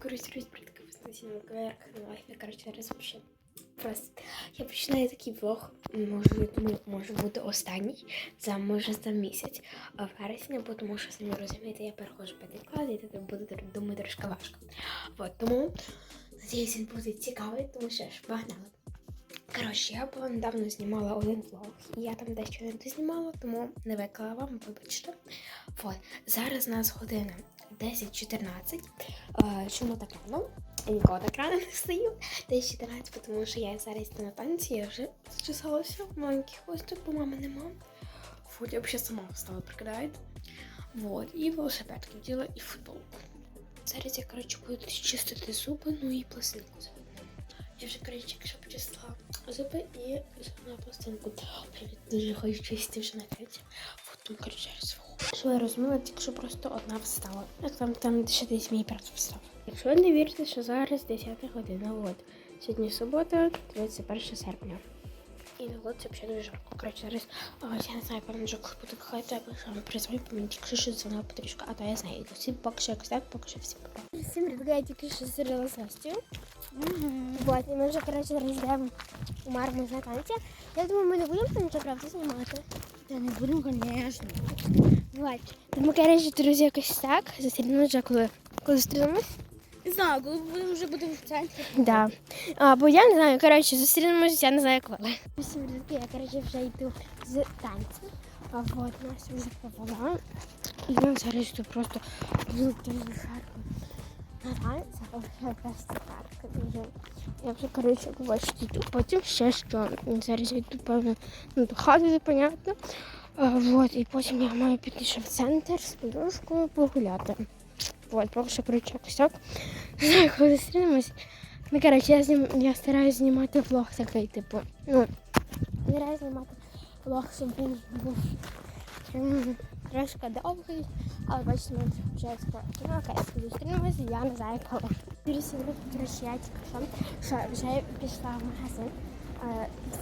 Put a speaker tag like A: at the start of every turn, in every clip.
A: Користуюсь практикою встановлення кверхного я, короче, вообще просто. Я починаю такий влог, може, думаю, може бути останній, за, може, за місяць а вересня, бо тому що, самі розумієте, я перехожу п'ятий клас, і тут буде, думаю, трошки важко. От, тому, надіюсь, він буде цікавий, тому що ж, погнали. Коротше, я була недавно знімала один влог, я там дещо не дознімала, тому не виклала вам, вибачте. От, зараз у нас година 10.14. Е, Чому так рано? Я ніколи так рано не встаю. 10.14, тому що я зараз йду на танці, я вже зчесалася, маленький хвостик, бо мами нема. Фу, я взагалі сама встала, прикидаєте. Вот, і велосипедки вділа, і футболку. Зараз я, коротше, буду чистити зуби, ну і пластинку заодно. Я вже, кричик, якщо почистила зуби і на пластинку. Привіт, дуже хочу чистити вже на. Вот, ну, коротше, свого. Що я розуміла, тільки що просто одна встала. Як там, там ще десь мій брат встав. Якщо ви не вірите, що зараз 10 година, от. Сьогодні субота, 21 серпня. І на вулиці взагалі дуже жарко. Коротше, зараз, а, я не знаю, певно, вже коли буду виходити, що вам призвоню, тільки що дзвонила подружка, а то я знаю. Всім поки що якось так, поки що всім пока.
B: Всім я що зустріла з Настю. Вот, і ми вже, коротше, розглядаємо у Марму на танці. Я думаю, ми не будемо там нічого правда знімати.
C: Та не будемо, звісно.
B: Вот. Тому, коротше, друзі, якось так. Зустрінемось вже коли. Коли зустрінемось?
C: Не знаю, коли ми вже будемо в центрі.
B: Да. А, бо я не знаю, коротше, зустрінемось, я не знаю коли. Всім привіт, я, коротше, вже йду з танцю. А вот, Настя вже повела. І я зараз тут просто а вже просто жарко дуже. Я вже, коротше, побачу йду. Потім ще що. Зараз йду, певно, ну, до хати, понятно. А, вот, і потім я маю піти ще в центр з подружкою погуляти. Вот, поки що, коротше, так. Зустрінемось. Ну, коротше, я, знім... я стараюсь знімати влог такий, типу. Ну, стараюсь знімати влог, щоб був м, трошки довгий, але бачите, ми вже. Ну, окей, зустрінемось, я не знаю коли. Друзі, коротше, я тільки що, що вже пішла в магазин.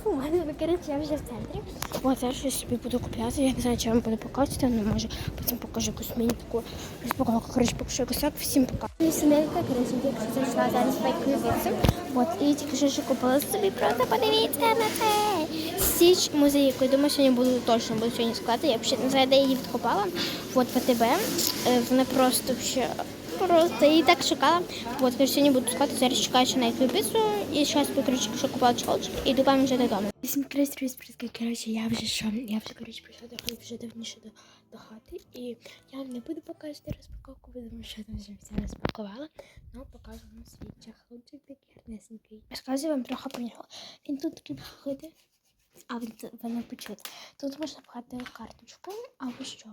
B: Фу, мене, коротше, я вже в центрі. От я щось собі буду купляти. Я не знаю, чи я вам буду показувати, але може потім покажу якусь мені таку розпаковку. Коротше, поки що якось так. Всім пока. Сімейка, коротше, якщо зайшла зараз в байківицю. От, і тільки що ще купила собі просто подивіться на це. Січ музейку. Я думаю, сьогодні буду точно буду сьогодні складати. Я взагалі не знаю, де я її відкопала. От в АТБ. Е, Вона просто ще Просто я її так шукала. От, коротше, сьогодні буду складати, зараз чекаю ще на еквібісу. І зараз, коротше, що купила чолочок і йду вам вже додому. Всім коротше, коротше, я вже що, я вже, коротше, прийшла до хати, вже давніше до, до хати. І я вам не буду показувати розпаковку, бо тому що я там вже все розпакувала. Ну, покажу вам свій чахлочок такий гарнесенький. Розказую вам трохи про нього. Він тут такий ходить. А він ви не. Тут можна пхати карточку або що.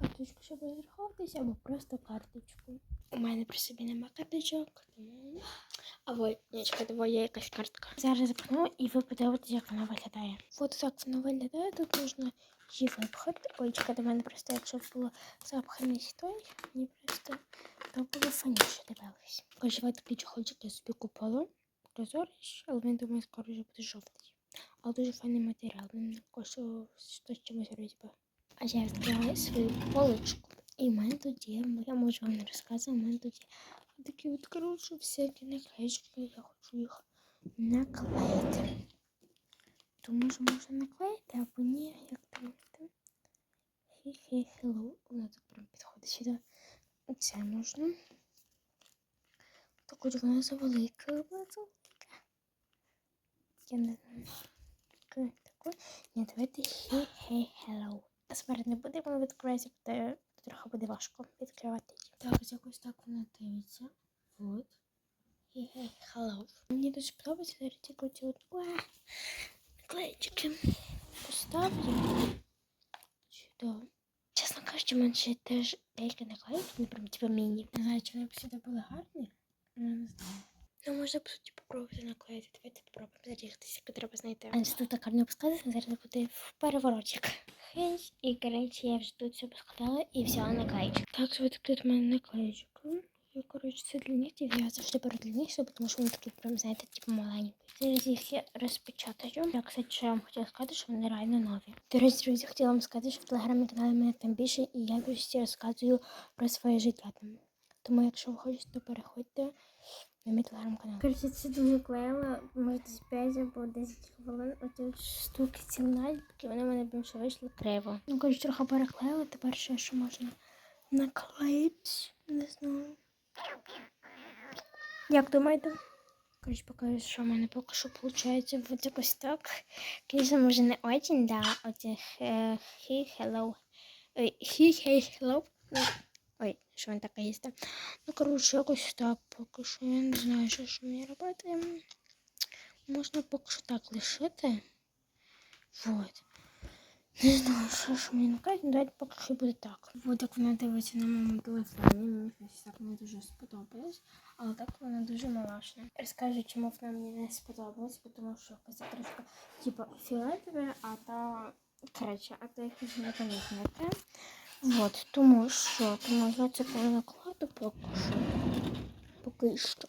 B: Карточку, щоб розраховуватися, або просто карточку. У мене при собі нема карточок. тому- А ви, ні, чекайте, бо є якась картка. Зараз запхну і ви подивитесь, як вона виглядає. От так вона виглядає, тут можна її випхати. Ой, чекайте, в мене просто, якщо було запханий той, мені просто то було фаніше дивились. Коротше, ось такий чохольчик я собі купила. Прозорий, але він думаю, скоро вже буде жовтий. Але дуже файний матеріал. Він коштував 100 з чимось розьби. А я відкриваю свою поличку. І в мене тут я можу вам не розказувати, у мене тут є такі от всякі наклеїчки, я хочу їх наклеїти. Тому що можна наклеїти, або ні, як там. Хі-хі, hello. Воно так прям підходить сюди. Це можна. Так от вона завелика, вона завелика. Я не знаю. Таке. Ні, давайте хі-хі, hello. Зараз не будемо відкривати, буде трохи буде важко відкривати. Так, ось якось так вона дивиться. Вот. Хі-хі, hello. Мені дуже подобається зараз тільки ці от наклеїчки. Поставлю. Сюди. Чесно кажучи, мене ще теж деякі наклеїчки, не прям типу міні. Не знаю, чи вони б сюди були гарні. Ну, не знаю. Ну, можна по суті попробувати наклеїти. Давайте попробуємо. Зараз їх треба знайти. А тут так гарно посказати, зараз буде в переворотик. Хей, і коротше, я вже тут все поскладала і взяла наклеїчку. Так, що тут у мене наклеїчка. Я, коротше, це для нігтів. Я завжди беру для нігтів, тому що вони такі прям, знаєте, типу маленькі. Зараз їх всі розпечатаю. Я, кстати, що я вам хотіла сказати, що вони реально нові. До речі, друзі, хотіла вам сказати, що в телеграмі каналі мене там більше, і я більше розказую про своє життя там. Тому, якщо ви хочете, то переходьте на телеграм-канал. Коротше, це дуже клеїла, може десь 5 або 10 хвилин. Оці от штуки ці наліпки, вони в мене більше вийшли криво. Ну, коротше, трохи переклеїла, тепер ще що можна наклеїти. Не знаю. Як думаєте? Коротше, покажу, що в мене поки що виходить. Вот якось так. Звісно, може не очень, да. Оці he, he, hello. He, hey, hello. Ой, що він таке їсти. Ну, коротше, якось так поки що. Я не знаю, що, що мені робити. Можна поки що так лишити. Вот. Не знаю, що ж мені наказати, ну давайте поки що буде так. Вот як вона дивиться на моєму телефоні. Мені щось так не дуже сподобалось. Але так вона дуже малашна. Розкажу, чому вона мені не сподобалась, тому що трішка типу фіолетове, а та коротше, а та якась непонятна. Вот, тому що, тому це коли накладу поки що. Поки що.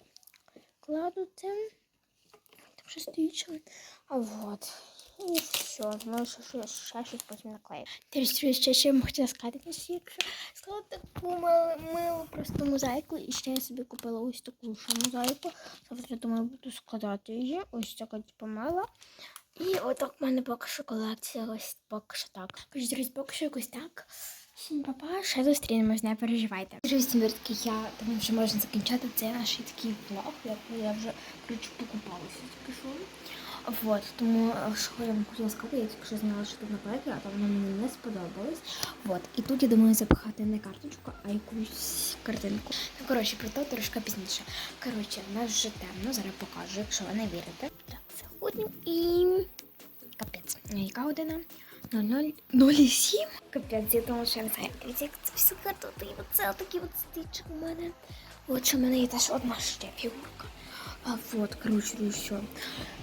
B: Кладу це. Так що стоїть. А вот. І все. Ну, що, що, ще щось потім наклею. Теперь ще ще хотіла сказати, якщо сказала таку милу, просто мозаїку. І ще я собі купила ось таку ще мозаїку. Завтра думаю, буду складати її. Ось така типу мила. І отак в мене поки що колекція, ось поки що так. Кажуть, друзі, поки що якось так. Всім папа, ще зустрінемось, не переживайте. Друзі, мірки, я думаю, що можна закінчати цей наш такий влог, як я вже коротше, покупалася що. Вот, тому е, що я вам хотіла сказати, я тільки що знала, що тут наклейки, а то воно мені не сподобалось. Вот, і тут я думаю запихати не карточку, а якусь картинку. Ну, коротше, про то трошки пізніше. Коротше, в нас вже темно, зараз покажу, якщо ви не вірите. Так, заходимо і. Капець. Яка година? 0007. Капець, я думала, що я не знаю, як це все картоти. І оце отакий от стичок у мене. От що в мене є теж одна ще фігурка. А вот, коротше, ну все.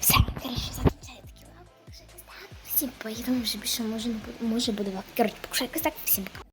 B: Все, коротше, закінчаю такі лапи. Всім поїдемо, вже більше може, може буде- може. Коротше, покушай що якось так, всім пока.